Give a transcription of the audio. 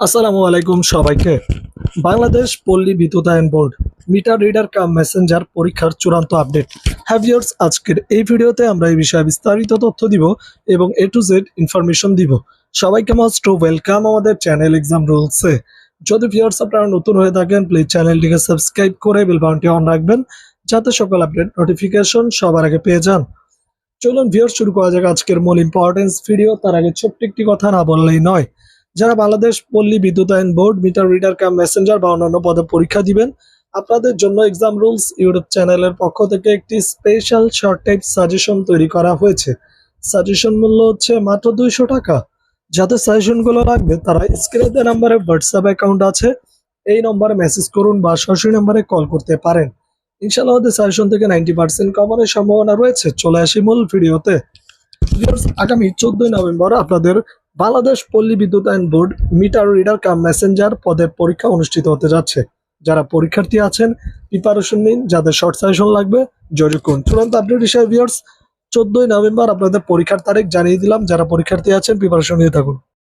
আসসালামু আলাইকুম সবাইকে। বাংলাদেশ পল্লী বিদ্যুতায়ন board, meter reader cum messenger পরীক্ষার চূড়ান্ত আপডেট। হ্যাভিয়ার্স আজকের এই ভিডিওতে আমরা এই বিষয়ে বিস্তারিত তথ্য দিব এবং এ টু জেড ইনফরমেশন দিব। সবাইকে মাস্ট ওয়েলকাম আমাদের চ্যানেল এক্সাম রুলসে যদি ভিউয়ার্স আপনারা নতুন হয়ে থাকেন প্লিজ চ্যানেলটিকে সাবস্ক্রাইব করে বেল অন রাখবেন, যাতে সকল আপডেট নোটিফিকেশন সবার আগে পেয়ে যান। চলুন ভিউয়ার্স, শুরু করা যাক আজকের মূল ইম্পর্টেন্স ভিডিও তার আগে ছোট্ট একটি কথা না বললেই নয়। যারা বাংলাদেশ পল্লী বিদ্যুতায়ন board meter reader cum messenger বা অন্যান্য পদে পরীক্ষা দিবেন, আপনাদের জন্য এক্সাম রুলস ইউটিউব চ্যানেলের পক্ষ থেকে একটি স্পেশাল শর্ট টাইপ সাজেশন তৈরি করা হয়েছে। সাজেশন মূল্য হচ্ছে মাত্র দুইশো টাকা। যাদের সাজেশনগুলো লাগবে, তারা স্ক্রিনে দেওয়া নাম্বারে হোয়াটসঅ্যাপ অ্যাকাউন্ট আছে। এই নম্বরে মেসেজ করুন বা সরাসরি নাম্বারে কল করতে পারেন। ইনশাআল্লাহ সাজেশন থেকে নাইনটি পার্সেন্ট কভারের সম্ভাবনা রয়েছে। চলে আসি মূল ভিডিওতে আগামী চোদ্দই নভেম্বর আপনাদের বাংলাদেশ পল্লী বিদ্যুতায়ন board meter reader cum messenger পদের পরীক্ষা অনুষ্ঠিত হতে যাচ্ছে। যারা পরীক্ষার্থী আছেন প্রিপারেশন নিন, যাদের শর্ট সাজেশন লাগবে জরুরি করুন। চূড়ান্ত আপডেট হিসাবে ভিউয়ার্স চোদ্দই নভেম্বর আপনাদের পরীক্ষার তারিখ জানিয়ে দিলাম। যারা পরীক্ষার্থী আছেন প্রিপারেশন নিয়ে থাকুন।